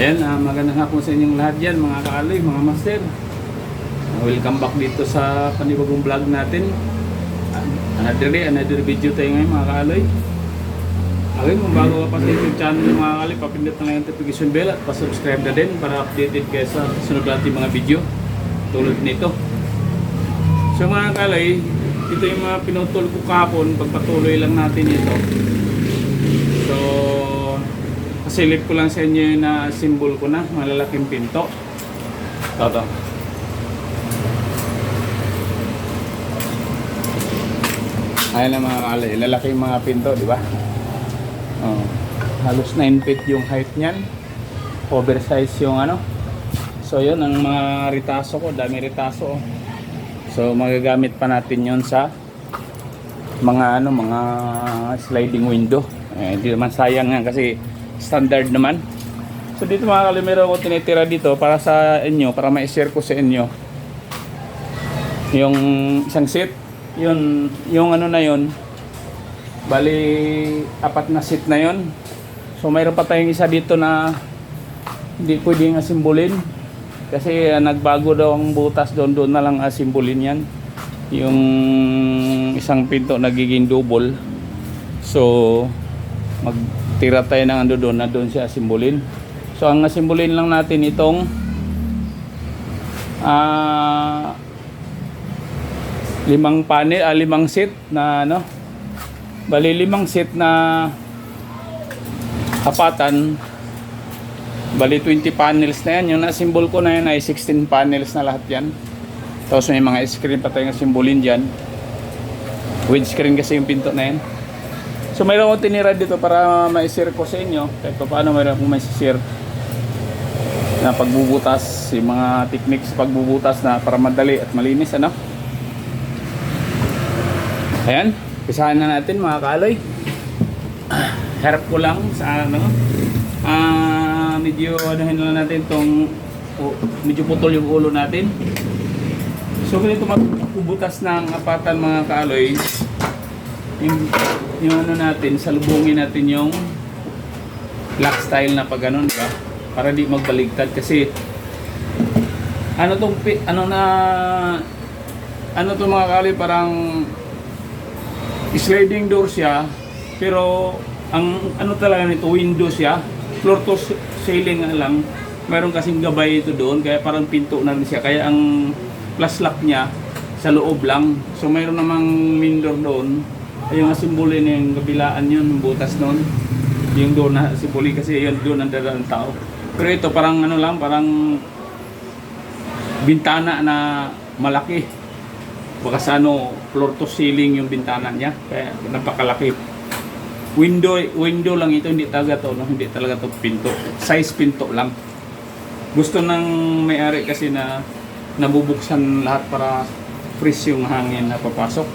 Ayan, uh, magandang hapon sa inyong lahat yan, mga kaaloy, mga master. Uh, welcome back dito sa panibagong vlog natin. Uh, another day, another video tayo ngayon, mga kaaloy. Okay, kung bago ka pa sa YouTube channel mga kaaloy, papindot na lang yung notification bell at pa-subscribe na din para updated kayo sa sunod natin mga video tulad nito. So mga kaaloy, ito yung mga pinutol ko kahapon, pagpatuloy lang natin ito. So, Pasilip ko lang sa inyo na symbol ko na, malalaking pinto. Toto. Ayan na mga kalay, lalaki yung mga pinto, di ba? Oh, halos 9 feet yung height niyan. Oversize yung ano. So yun, ang mga ritaso ko, dami ritaso. oh. So magagamit pa natin yon sa mga ano, mga sliding window. Eh, hindi naman sayang nga kasi standard naman. So dito mga kalimero ko tinitira dito para sa inyo, para ma-share ko sa inyo. Yung isang seat, yun, yung ano na yun, bali apat na seat na yun. So mayroon pa tayong isa dito na hindi pwedeng asimbolin. Kasi ah, nagbago daw ang butas doon, doon na lang asimbolin yan. Yung isang pinto nagiging double. So, magtira tayo ng ando doon na doon siya simbolin. So ang simbolin lang natin itong ah limang panel, ah, limang seat na ano. Bali limang seat na apatan. Bali 20 panels na yan. Yung na-symbol ko na yan ay 16 panels na lahat yan. Tapos may mga screen pa tayong simbolin dyan. Windscreen kasi yung pinto na yan. So mayroon akong tinira dito para ma-share ko sa inyo kahit pa paano mayroon akong ma-share na pagbubutas, yung mga techniques pagbubutas na para madali at malinis ano. Ayan, pisahan na natin mga kaloy. Harap ko lang sa ano. Ah, medyo anuhin lang natin tong oh, medyo putol yung ulo natin. So ganito magbubutas ng apatan mga kaloy yung, yung ano natin, salubungin natin yung lock style na pag ganun, ba? Para di magbaligtad. Kasi ano tong ano na ano to mga kali parang sliding door siya pero ang ano talaga nito window siya. Floor to ceiling lang. Meron kasing gabay ito doon kaya parang pinto na rin siya. Kaya ang plus lock niya sa loob lang. So mayroon namang window doon yung simboli na yung kabilaan yun, yung butas nun. Yung doon na simboli kasi yun doon ang dadaan tao. Pero ito parang ano lang, parang bintana na malaki. Baka sa ano, floor to ceiling yung bintana niya. Kaya napakalaki. Window, window lang ito, hindi talaga to, no? hindi talaga to pinto. Size pinto lang. Gusto ng may-ari kasi na nabubuksan lahat para fresh yung hangin na papasok.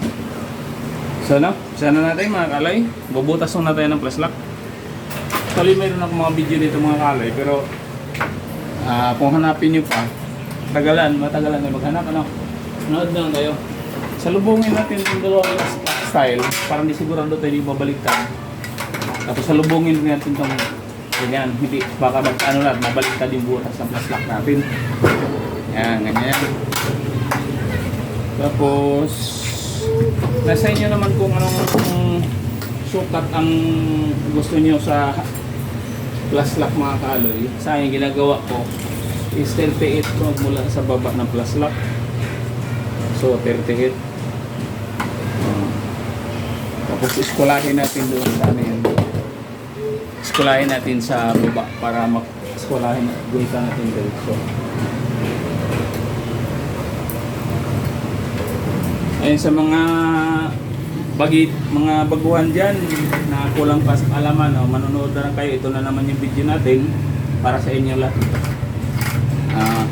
So no, sana natin mga kalay. Bubutas na tayo ng plus lock. Actually mayroon ako mga video dito mga kalay pero ah kung hanapin nyo pa, tagalan, matagalan na maghanap ano. Nood na lang kayo. Salubungin natin yung dalawang style para hindi sigurado tayo hindi babaliktad. Tapos salubungin natin itong ganyan. Hindi, baka mag, ano lang, mabaliktad yung butas ng plus lock natin. Yan, ganyan. Tapos, nasa inyo naman kung anong sukat ang gusto niyo sa plus lock mga kaaloy. Sa akin, ginagawa ko is 38 ko mula sa baba ng plus lock. So, 38. Uh, tapos, iskulahin natin doon sa ano. Iskulahin natin sa baba para mag-iskulahin guhitan natin doon. So, Ayun sa mga bagi mga baguhan diyan na kulang pa sa alaman, no? manonood na lang kayo. Ito na naman yung video natin para sa inyo lahat. Ah,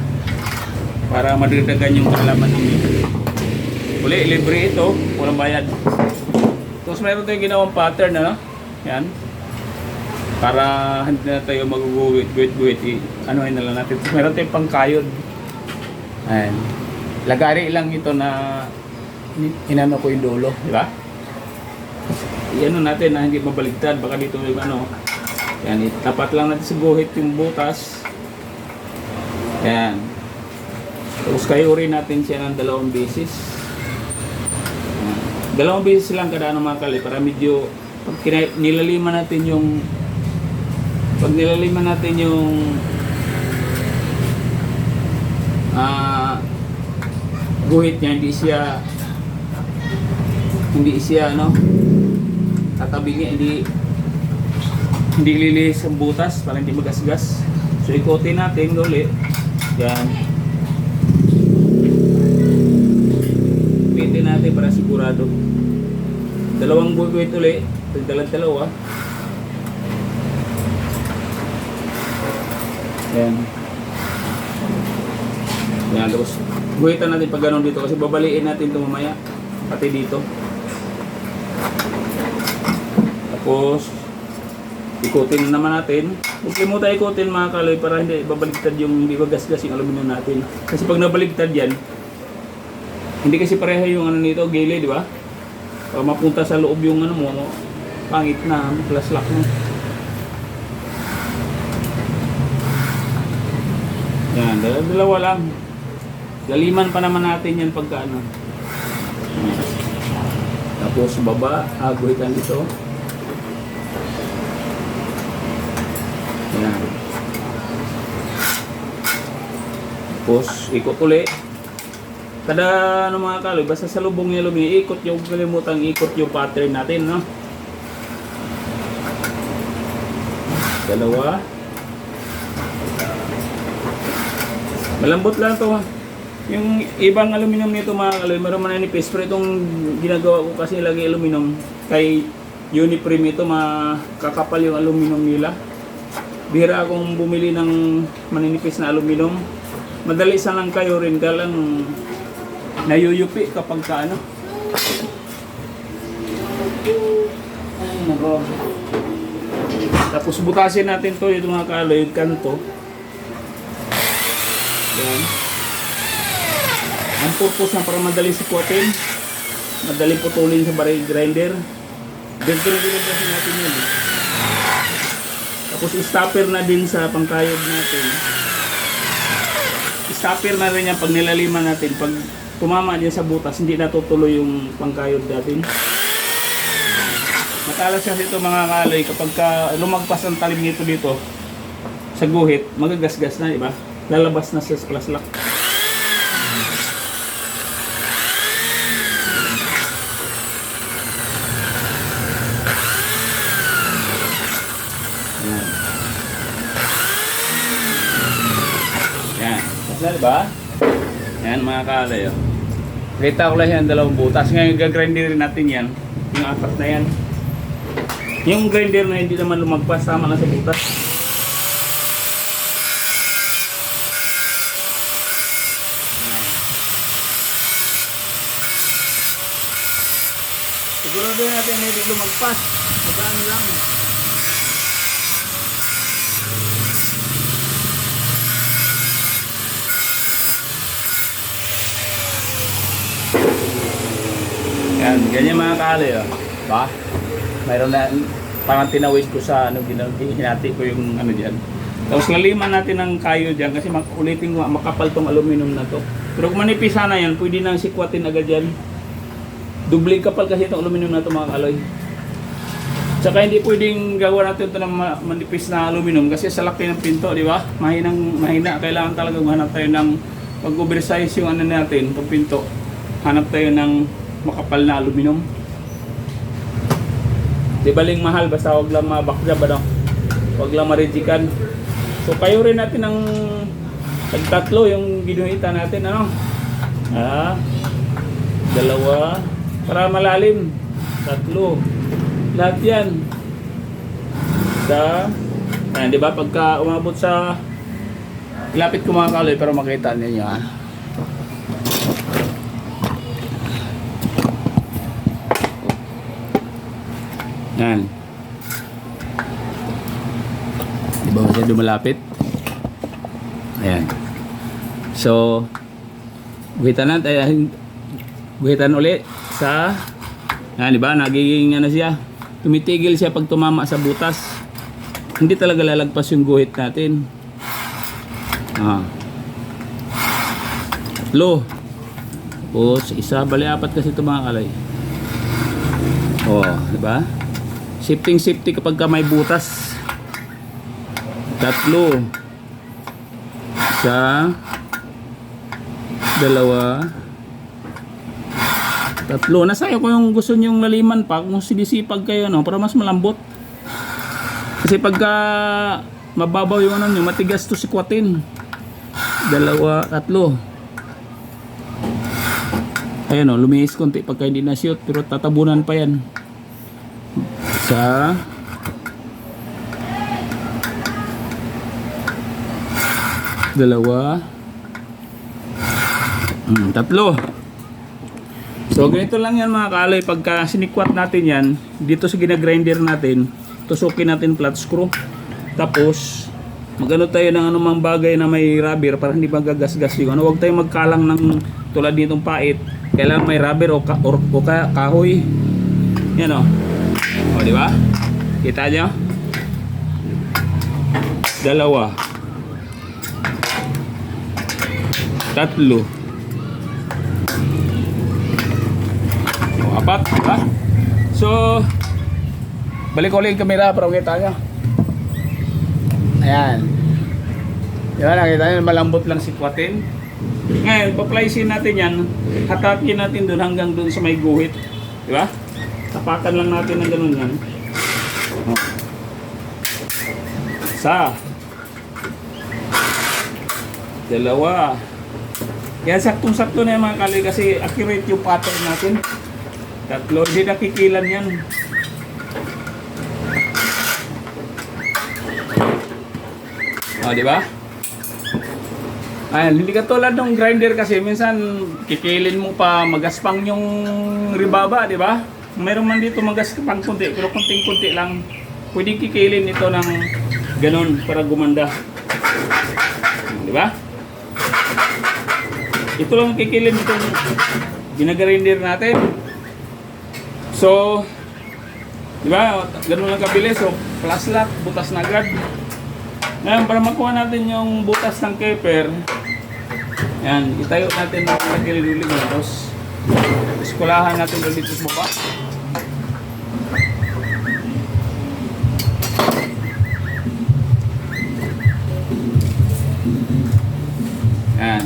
para madagdagan yung kaalaman ninyo. Uli, libre ito, walang bayad. Tapos meron tayong ginawang pattern, ano? Yan. Para hindi na tayo mag-guwit-guwit. Ano na lang natin. Tapos meron tayong pangkayod. Ayan. Lagari lang ito na inano ko yung dulo, di ba? Iano natin na hindi mabaligtad, baka dito yung ano, Yan, itapat lang natin sa guhit yung butas. Yan. Tapos kayurin natin siya ng dalawang beses. Yan. Dalawang beses lang kada ano mga kali para medyo pag nilaliman natin yung pag nilaliman natin yung ah guhit niya hindi siya hindi siya ano tatabingin hindi hindi lilis ang butas para hindi magasgas. So ikotin natin ulit. Yan. Pitin natin para sigurado. Dalawang guhit ulit. Dalag dalawa yan. Yan, tapos guhitan natin pag ganun dito kasi babaliin natin ito mamaya. Pati dito. Tapos, ikutin naman natin. Huwag kalimutan ikutin mga kaloy para hindi babaligtad yung hindi bagasgas yung aluminum natin. Kasi pag nabaligtad yan, hindi kasi pareha yung ano nito, gilid, di ba? Pag mapunta sa loob yung ano mo, pangit na, plus lock mo. Yan, dalawa, lang. Laliman pa naman natin yan pagka ano. Tapos baba, aguhitan ito. Yan. Tapos ikot uli. Kada ano mga kaloy, basta sa lubong niya lumi, ikot yung kalimutan ikot yung pattern natin, no? Dalawa. Malambot lang to ha. Yung ibang aluminum nito mga kaloy, meron mananipis. Pero itong ginagawa ko kasi lagi aluminum. Kay Uniprime ito, makakapal yung aluminum nila. Bihira akong bumili ng maninipis na aluminum. Madali sa lang kayo rin, kalang nayuyupi kapag ka ano. Tapos butasin natin to yung mga kaloy, yung kanto. Yan. Ang purpose na para madali sikwatin, madali putulin sa baril grinder. Ganito na din natin yun. eh. Tapos stopper na din sa pangkayod natin. Stopper na rin yan pag nilaliman natin. Pag tumama din sa butas, hindi natutuloy yung pangkayod natin. Matalas kasi ito mga kaloy kapag ka lumagpas ang talim nito dito sa guhit, magagasgas na, di ba? Lalabas na sa plus lock. Yan. Yan. Diba? Yan mga kalay. Oh. Kita ko lang yan dalawang butas. Ngayon gagrinder rin natin yan. Yung apat na yan. Yung grinder na hindi naman lumagpas, tama na sa butas. Sigurado natin na hindi lumagpas. Magaan lang. Yan, ganyan mga kali oh. Ba? Mayroon na parang tinawid ko sa ano hinati ko yung ano diyan. Tapos laliman natin ng kayo diyan kasi makulitin ko makapal tong aluminum na to. Pero kung manipis sana yan, pwede nang sikwatin agad yan. Dubling kapal kasi itong aluminum na to mga kaloy. Tsaka hindi pwedeng gawa natin ito ng ma- manipis na aluminum kasi sa laki ng pinto, di ba? Mahinang mahina. Kailangan talaga hanap tayo ng pag oversize yung ano natin, itong pinto. Hanap tayo ng makapal na aluminum. Di baling mahal, basta wag lang mabakjab, ano? Wag lang marijikan. So kayo rin natin ng tatlo yung ginuhita natin, ano? Ah, dalawa, para malalim. Tatlo. Lahat yan. Sa, ayan, di ba? Pagka umabot sa, lapit ko mga kaloy, pero makita ninyo, ha? Yan. Di ba masyado malapit? Ayan. So, guhitan natin, guhitan ulit sa, yan, di ba? Nagiging ano siya, tumitigil siya pag tumama sa butas. hindi talaga lalagpas yung guhit natin. Ah. Tatlo. Tapos, isa, bali apat kasi ito mga kalay. Oh, di ba? Shifting safety kapag ka may butas. Tatlo. Isa. Dalawa. Tatlo. Nasaya ko yung gusto nyong laliman pa kung sinisipag kayo no, para mas malambot. Kasi pagka mababaw yung ano nyo, matigas to sikwatin. Dalawa, tatlo. Ayan o, lumihis konti pagka hindi na shoot, pero tatabunan pa yan. Isa. Dalawa. Hmm, tatlo. So ganito lang yan mga kalay, pagka sinikwat natin yan, dito sa ginagrinder natin, tusukin natin flat screw. Tapos, magano tayo ng anumang bagay na may rubber para hindi magagasgas yung ano. Huwag tayo magkalang ng tulad nitong pait. Kailangan may rubber o, ka, or, o ka, kahoy. Yan o. O, di ba? Kita nyo? Dalawa. Tatlo. O, apat. di? So, balik ulit yung camera para makita nyo. Ayan. Di ba nakita nyo, malambot lang si Kwatin. Ngayon, paplaisin natin yan. Hatakin natin doon hanggang doon sa may guhit. Di ba? Tapakan lang natin ng ganun yan. Oh. Isa. Dalawa. Yan, saktong-sakto na yung mga kali kasi accurate yung pattern natin. Tatlo, hindi nakikilan yan. O, di ba? Ayan, hindi katulad ng grinder kasi minsan kikilin mo pa magaspang yung ribaba, di ba? Meron man dito magaspang kunti, pero kunting-kunti lang. Pwede kikilin ito ng ganun para gumanda. Di ba? Ito lang kikilin itong ginagrinder natin. So, di ba? Ganun lang kabilis. So, plus lock, butas na agad. Ngayon, para makuha natin yung butas ng keper, yan, itayo natin ng nagkililulig na tapos iskulahan natin ulit sa baba. Yan.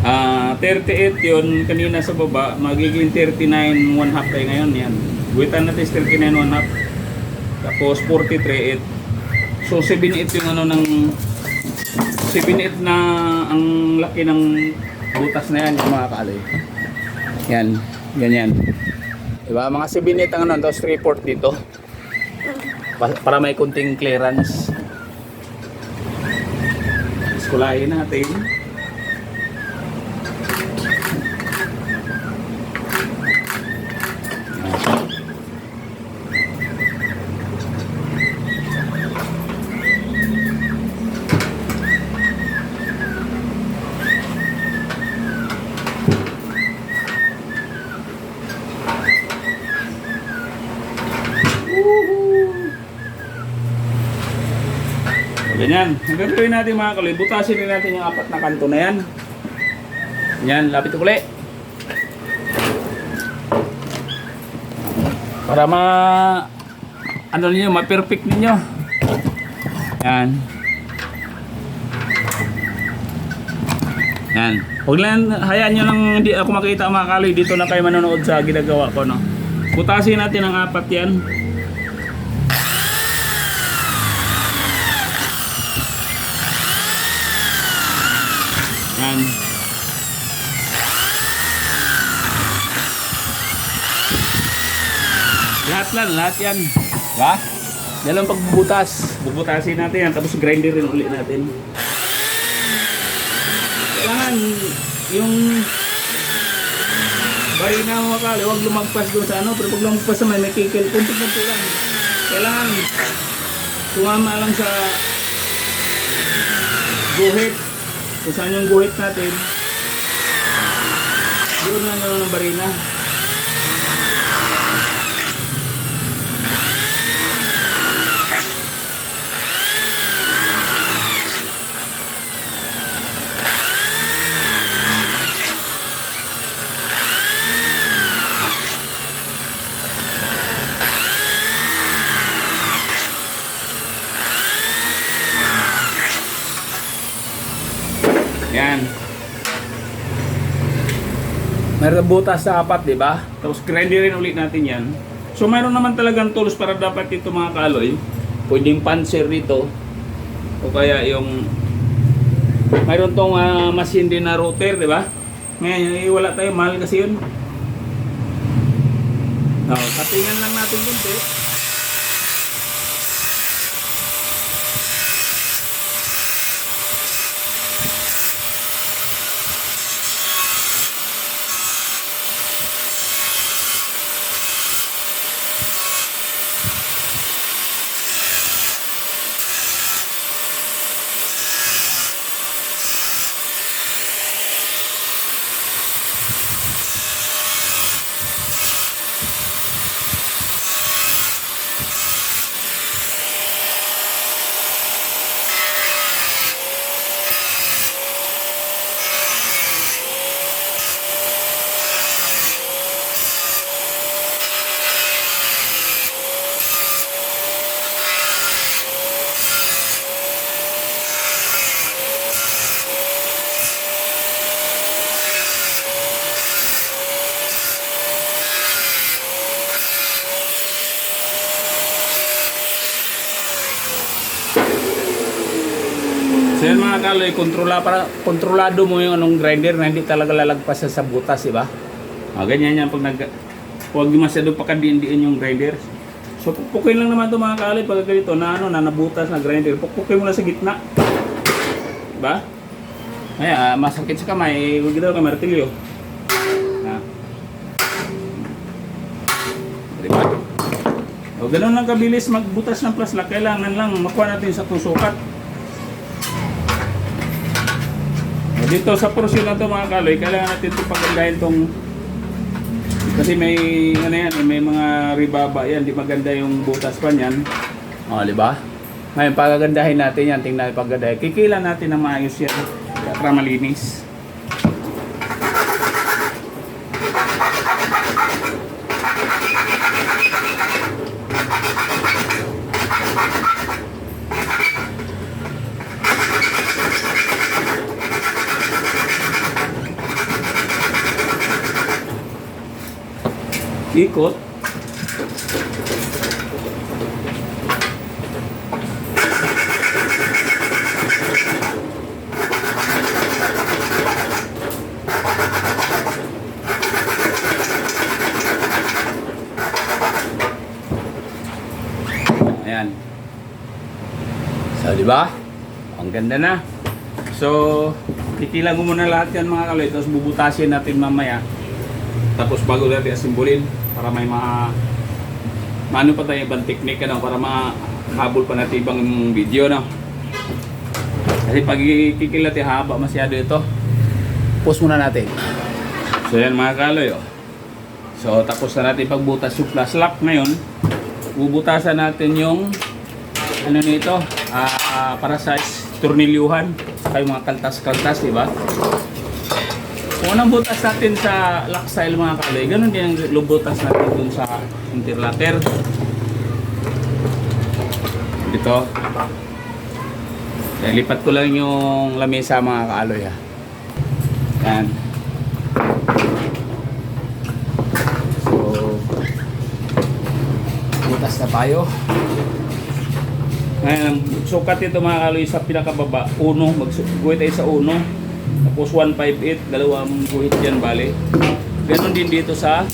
Ah, 38 yun kanina sa baba, magiging 39 1 half tayo ngayon yan. Guwitan natin is 39 1 half. Tapos 43 8. So 7-8 yung ano ng 7-8 na ang laki ng butas na yan mga kaalay. Yan, ganyan. Diba? Mga 7-8 ang ano, tapos 3-4 dito. Pa- Para may kunting clearance. Iskulahin natin. So, ganyan. Ang gagawin natin mga kaloy, butasin din natin yung apat na kanto na yan. Yan, lapit uli. Para ma ano niyo, ma-perfect ninyo. Yan. Yan. Huwag lang, hayaan nyo lang hindi ako makita mga kaloy. Dito na kayo manonood sa ginagawa ko, no? Butasin natin ang apat. Yan. Lahat lang, lahat yan. Diba? Yan lang pagbubutas. Bubutasin natin yan, tapos grinder rin ulit natin. Kailangan yung barina mo kali, huwag lumagpas doon sa ano, pero pag lumagpas sa may kikil, kunti-kunti lang. Kailangan tumama lang sa guhit. Kung saan yung guhit natin, doon lang yun ng barina. Yan. Meron butas sa apat, di ba? Tapos grinderin ulit natin yan. So mayroon naman talagang tools para dapat ito mga kaloy. Pwedeng panser dito. O kaya yung mayroon tong ah, machine din na router, di ba? Ngayon, eh, wala tayo, mahal kasi yun. Oh, katingan lang natin kunti. Yan mga kaloy, kontrola para kontrolado mo yung anong grinder na hindi talaga lalagpas sa butas, di ba? Ah, ganyan yan pag nag huwag masyado pakadiin-diin yung grinder. So pukpukin lang naman ito mga kaloy pag ganito na ano na nabutas na grinder, pukpukin mo na sa gitna. Di ba? Ay, ah, masakit sa kamay, huwag daw ka martilyo. Ah. Di ba? O, ganun lang kabilis magbutas ng plus lock. Kailangan lang makuha natin sa tusukat. O, dito sa portion na to mga kaloy, kailangan natin ito pagandahin tong kasi may ano yan, eh, may mga ribaba yan, di maganda yung butas pa niyan. O, di ba? Ngayon, pagagandahin natin yan, tingnan pagandahin. Kikilan natin ng maayos yan para malinis. Ikot. Ayan. So, di ba? Ang ganda na. So, kikilang ko muna lahat yan mga kaloy. Tapos bubutasin natin mamaya. Tapos bago natin asimbulin para may mga maano pa tayo ibang technique ano, para mahabol pa natin ibang video no. Kasi pag kikilat haba masyado ito. Pause muna natin. So yan mga kaloy oh. So tapos na natin pagbutas yung plus lock ngayon. Bubutasan natin yung ano nito, ah para sa tornilyuhan, saka yung mga kaltas-kaltas, di ba? Unang butas natin sa style mga kaloy, ganun din ang lubutas natin dun sa interlocker. Dito. Yan, lipat ko lang yung lamesa mga kaloy ha. Yan. So, butas na tayo. Ngayon, sukat ito mga kaloy sa pinakababa, uno, mag-guhit tayo sa uno. Tapos 158, dalawang guhit yan bale. Ganon din dito sa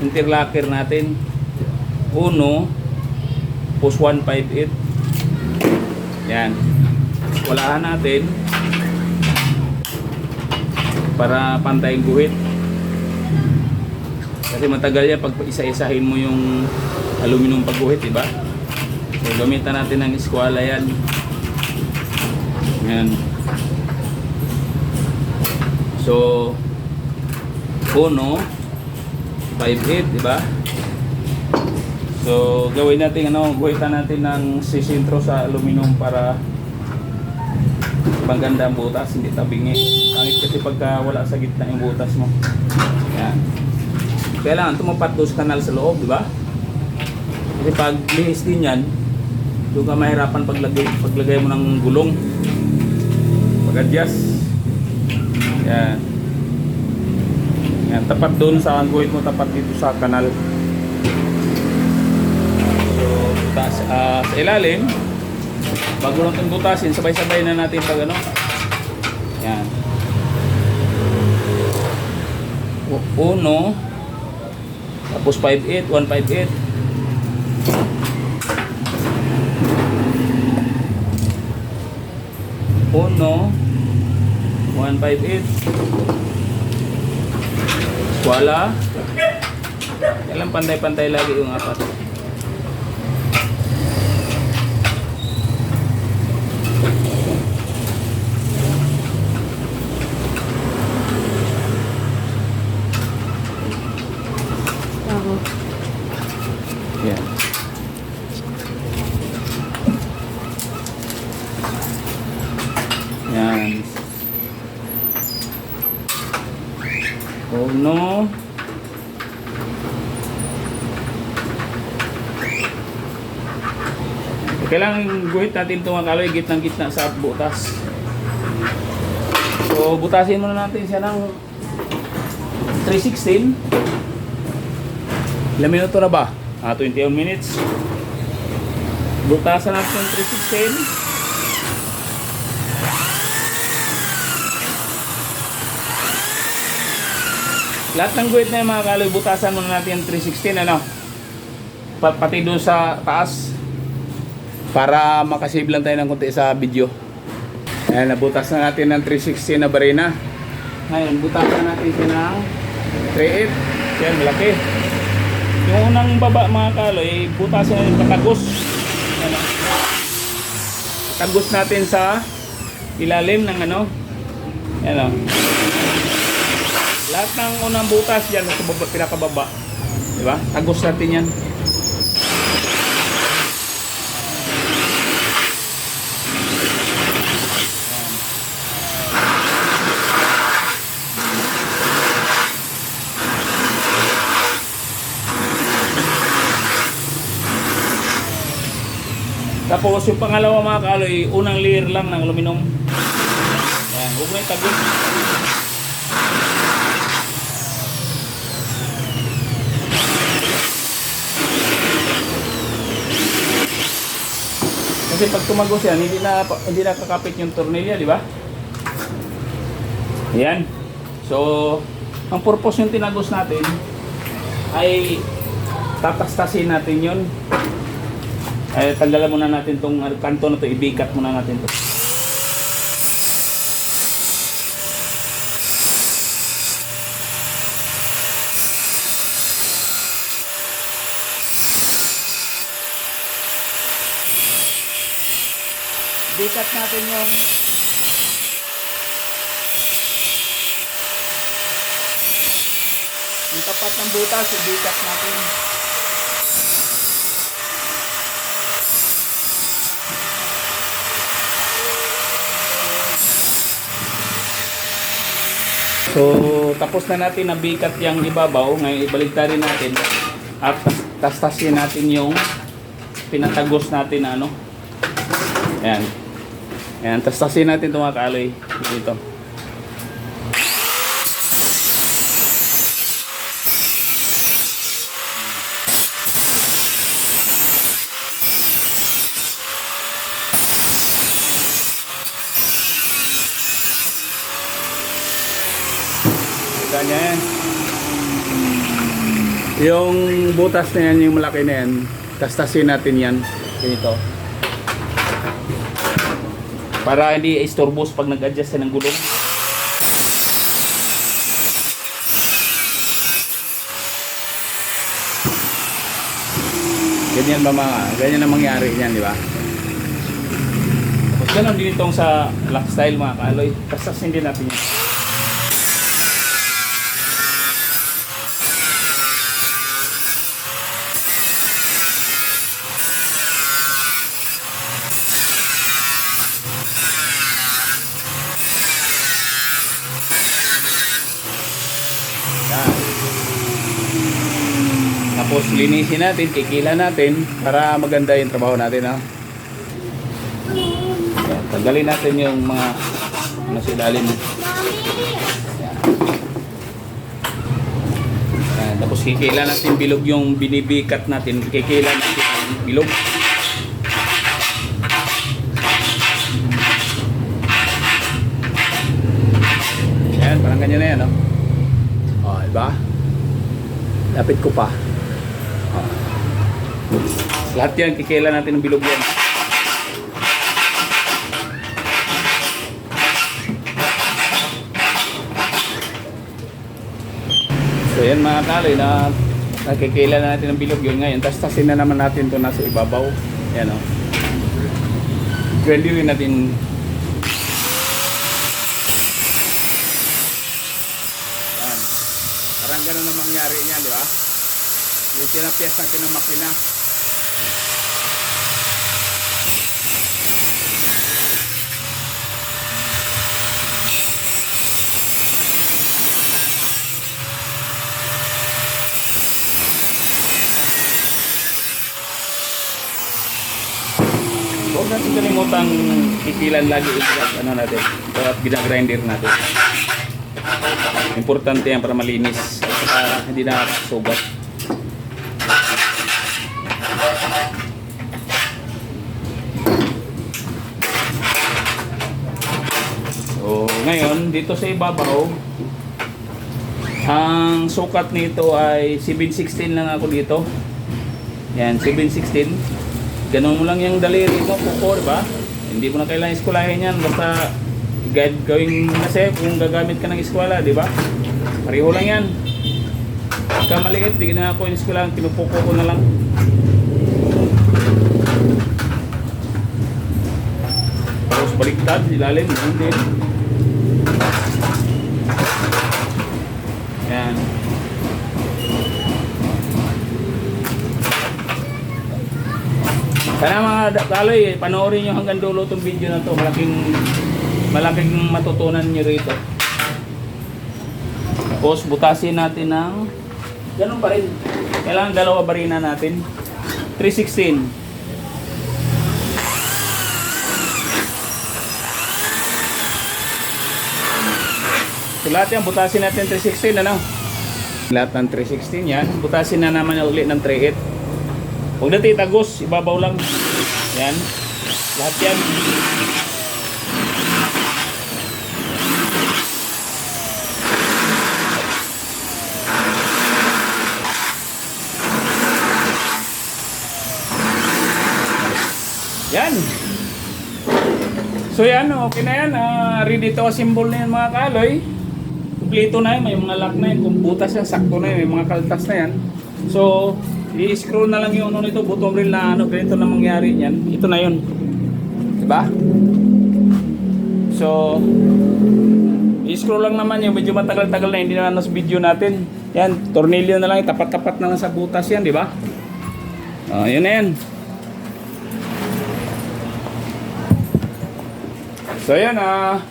interlocker natin. Uno, tapos 158. Yan. Walaan natin para pantay guhit. Kasi matagal yan pag isa-isahin mo yung aluminum pagguhit, di ba? So gamitan natin ng eskwala yan. Yan. So, uno, 5.8, di ba? So, gawin natin, ano, guhitan natin ng sisintro sa aluminum para maganda ang butas, hindi tabingi. Pangit kasi pagka wala sa gitna yung butas mo. Yan. Kailangan tumapat doon sa kanal sa loob, di ba? Kasi pag lihis din yan, doon ka mahirapan paglagay, paglagay mo ng gulong. Pag-adjust. Yan. Yan, tapat doon sa guhit mo, tapat dito sa kanal. So, butas, ah, sa ilalim, bago natin butasin, sabay-sabay na natin pag ano. Yan. Uno, tapos 5.8, 158. Uno, 158. Wala. Kailan pantay-pantay lagi yung apat. Ako. Yan. Yan. Uno. Kailangan guhit natin itong kaloy gitnang gitna sa butas. So, butasin muna natin siya ng 316. Ilang minuto na ba? Ah, 21 minutes. Butasan natin yung 316. Lahat ng guhit na yung mga kaloy, butasan muna natin yung 316, ano? Pa- pati doon sa taas. Para makasave lang tayo ng konti sa video. Ayan, nabutas na natin ng 316 na barina. Ngayon, butasan natin siya ng 38. Yan, malaki. Yung unang baba mga kaloy, butasan natin patagos. Ano? Patagos natin sa ilalim ng ano. Yan o. Lahat ng unang butas yan sa baba, pinakababa. Di ba? Tagos natin yan. Tapos yung pangalawa mga kaloy, unang layer lang ng aluminum. Yan, huwag mo yung tagos. Kasi pag tumagos yan, hindi na hindi na kakapit yung tornilya, di ba? Yan. So, ang purpose yung tinagos natin ay tatastasin natin yun. Ay, tanggalan muna natin tong kanto na to, ibikat muna natin to. Ibikat natin yung yung tapat ng butas, ibikat natin. So, tapos na natin nabikat yung ibabaw. Ngayon, ibaligtarin natin. At tas- tastasin natin yung pinatagos natin na ano. Ayan. Ayan, tastasin natin itong mga kaaloy. Dito. Ganyan. Yung butas na yan, yung malaki na yan, tastasin natin yan. Dito. Para hindi istorbos pag nag-adjust yan ng gulong. Ganyan ba mga, ganyan ang mangyari yan, di ba? Tapos ganun din itong sa lock style mga kaaloy. Tastasin din natin yan. Yan. Tapos linisin natin, kikila natin para maganda yung trabaho natin. Ha? Yan, tanggalin natin yung mga Nasa ilalim. Ayan, tapos kikila natin bilog yung binibikat natin. Kikila natin ang bilog. Ayan, parang ganyan na yan, no? O, diba? Lapit ko pa. Lahat yan, kikila natin ng bilog yan. So yan mga kaloy na nakikila na natin ang bilog yun ngayon. Tapos tasin na naman natin ito nasa ibabaw. Yan o. Ready rin natin Yan. Parang ganun ang mangyari niya, di ba? Yung tinapiyas natin ng makina. Huwag kalimutan kikilan lagi at ano natin, at ginagrinder natin. Importante yan para malinis at hindi na sugat. So, ngayon, dito sa ibabaw, ang sukat nito ay 716 lang ako dito. Yan, 716. Ganun mo lang yung daliri mo, kuko, di ba? Hindi mo na kailangan eskwelahin yan. Basta guide gawing kasi kung gagamit ka ng eskwela, di ba? Pareho lang yan. Pagka maliit, di na ako yung eskwelahan, pinupuko ko na lang. Tapos baliktad, ilalim, yun din. Yan. Sana mga kaloy, panoorin nyo hanggang dulo itong video na to. Malaking, malaking matutunan nyo rito. Tapos butasin natin ng ganun pa rin. Kailangan dalawa barina natin. 316. So lahat yan, butasin natin 316 ano? Lahat ng 316 yan, butasin na naman ulit ng 38. Huwag natin itagos, ibabaw lang. Yan. Lahat yan. Yan. So yan, okay na yan. Ah, ready to assemble na yan mga kaloy. Kumplito na yan, may mga lock na yan. Kung butas yan, sakto na yan. May mga kaltas na yan. So, i-screw na lang yung ano nito, button reel na ano, ganito na mangyari yan. Ito na yun. Diba? So, i-screw lang naman yung medyo matagal-tagal na hindi na sa video natin. Yan, tornilyo na lang, tapat-tapat na lang sa butas yan, di ba? Ah, yun na yan. So yan, ah,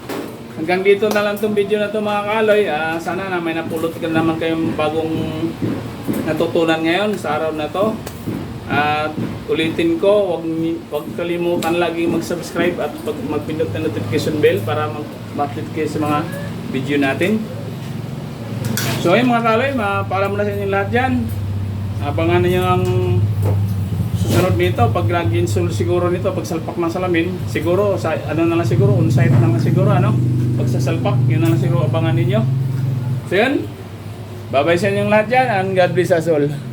hanggang dito na lang tong video na to mga kaloy. Ah, sana na may napulot ka naman kayong bagong natutunan ngayon sa araw na to. At ulitin ko, wag, wag kalimutan lagi mag-subscribe at pag magpindot ng notification bell para mag- ma-update kayo sa mga video natin. So ayun mga kaloy, mapaalam na sa inyo lahat dyan. Abangan ninyo ang susunod nito pag nag-install siguro nito pag salpak ng salamin siguro sa ano na lang siguro on site na lang siguro ano pag sa salpak yun na lang siguro abangan ninyo so yun bye sa inyong lahat dyan and God bless us all